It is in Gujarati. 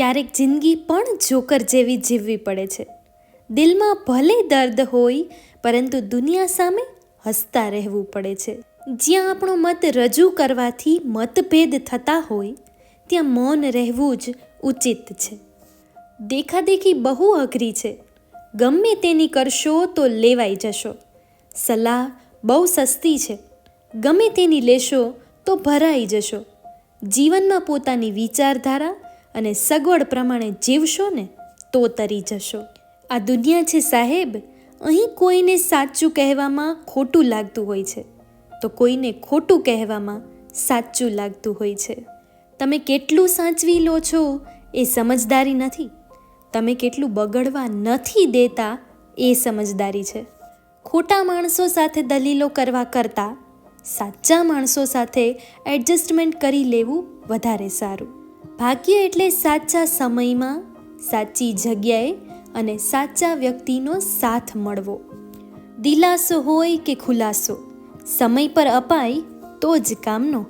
ક્યારેક જિંદગી પણ જોકર જેવી જીવવી પડે છે. દિલમાં ભલે દર્દ હોય, પરંતુ દુનિયા સામે હસતા રહેવું પડે છે. જ્યાં આપણો મત રજૂ કરવાથી મતભેદ થતા હોય, ત્યાં મૌન રહેવું જ ઉચિત છે. દેખાદેખી બહુ અઘરી છે. ગમે તેની કરશો તો લેવાઈ જશો. સલાહ બહુ સસ્તી છે. ગમે તેની લેશો તો ભરાઈ જશો. જીવનમાં પોતાની વિચારધારા અને સગવડ પ્રમાણે જીવશો ને તો તરી જશો. આ દુનિયા છે સાહેબ, અહીં કોઈને સાચું કહેવામાં ખોટું લાગતું હોય છે. તો કોઈને ખોટું કહેવામાં સાચું લાગતું હોય છે. તમે કેટલું સાચવી લો છો એ સમજદારી નથી. તમે કેટલું બગડવા નથી દેતા એ સમજદારી છે. ખોટા માણસો સાથે દલીલો કરવા કરતાં સાચા માણસો સાથે એડજસ્ટમેન્ટ કરી લેવું વધારે સારું. ભાગ્ય એટલે સાચા સમયમાં, સાચી જગ્યાએ અને સાચા વ્યક્તિનો સાથ મળવો. દિલાસો હોય કે ખુલાસો, સમય પર અપાય તો જ કામનો